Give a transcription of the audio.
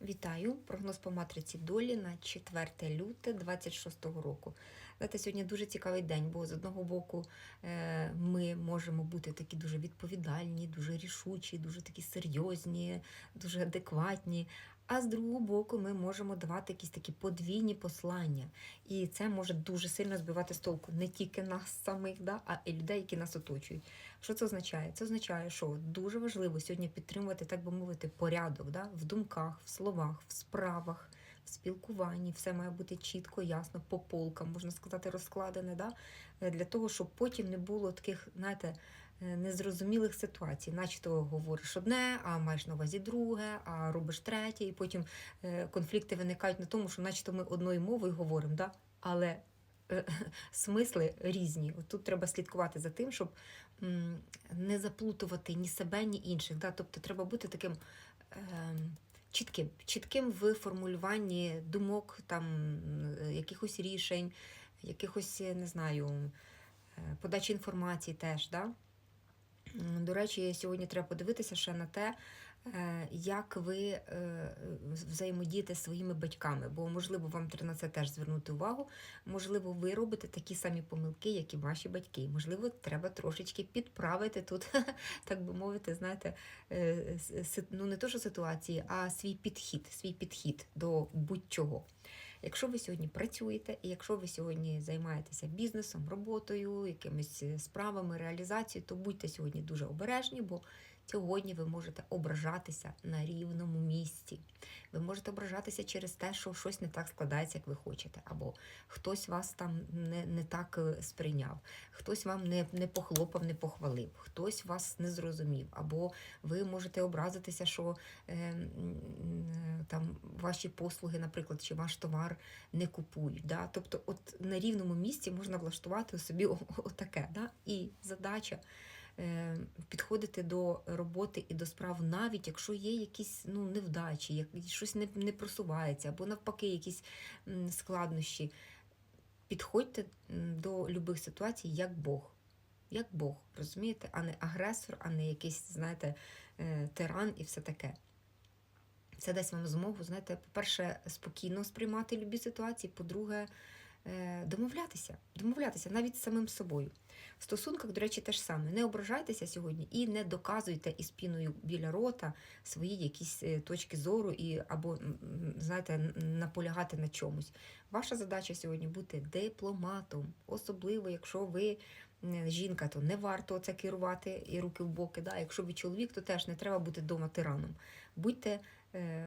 Вітаю! Прогноз по матриці долі на 4 люте 26 року. Знаєте, сьогодні дуже цікавий день, бо з одного боку е, ми можемо бути такі дуже відповідальні, дуже рішучі, дуже такі серйозні, дуже адекватні. А з другого боку, ми можемо давати якісь такі подвійні послання. І це може дуже сильно збивати з толку не тільки нас самих, да, а й людей, які нас оточують. Що це означає? Це означає, що дуже важливо сьогодні підтримувати, так би мовити, порядок да? в думках, в словах, в справах, в спілкуванні. Все має бути чітко, ясно, по полкам, можна сказати, розкладене, да? Для того, щоб потім не було таких, знаєте, незрозумілих ситуацій. Начебто говориш одне, а маєш на увазі друге, а робиш третє, і потім е, конфлікти виникають на тому, що начебто ми одною мовою говоримо, да? але е, смисли різні. От тут треба слідкувати за тим, щоб не заплутувати ні себе, ні інших. Да? Тобто треба бути таким ем, чітким, чітким в формулюванні думок, там, е, якихось рішень, якихось, не знаю, е, подачі інформації теж. Да? До речі, сьогодні треба подивитися ще на те, е, як ви е, взаємодієте зі своїми батьками, бо можливо вам треба на це теж звернути увагу. Можливо, ви робите такі самі помилки, як і ваші батьки. Можливо, треба трошечки підправити тут, так би мовити, знаєте, е, ну не то, що ситуації, а свій підхід, свій підхід до будь-чого. Якщо ви сьогодні працюєте, і якщо ви сьогодні займаєтеся бізнесом, роботою, якимись е, справами, реалізацією, то будьте сьогодні дуже обережні, бо сьогодні ви можете ображатися на рівному місці. Ви можете ображатися через те, що щось не так складається, як ви хочете, або хтось вас там не, не так е, сприйняв, хтось вам не, не похлопав, не похвалив, хтось вас не зрозумів, або ви можете образитися, що е, е, там ваші послуги, наприклад, чи ваш товар не купують. Да? Тобто, от на рівному місці можна влаштувати собі отаке. Да? І задача підходити до роботи і до справ, навіть якщо є якісь ну, невдачі, як щось не, не просувається, або навпаки, якісь складнощі. Підходьте до любих ситуацій як Бог. Як Бог, розумієте, а не агресор, а не якийсь, знаєте, е, тиран і все таке. Це дасть вам змогу, знаєте, по-перше, спокійно сприймати любі ситуації, по-друге, е, домовлятися, домовлятися навіть з самим собою. В стосунках, до речі, теж саме. Не ображайтеся сьогодні і не доказуйте із піною біля рота свої якісь е, точки зору і або, знаєте, наполягати на чомусь. Ваша задача сьогодні бути дипломатом, особливо, якщо ви жінка, то не варто це керувати і руки в боки. Да? Якщо ви чоловік, то теж не треба бути вдома тираном. Будьте е,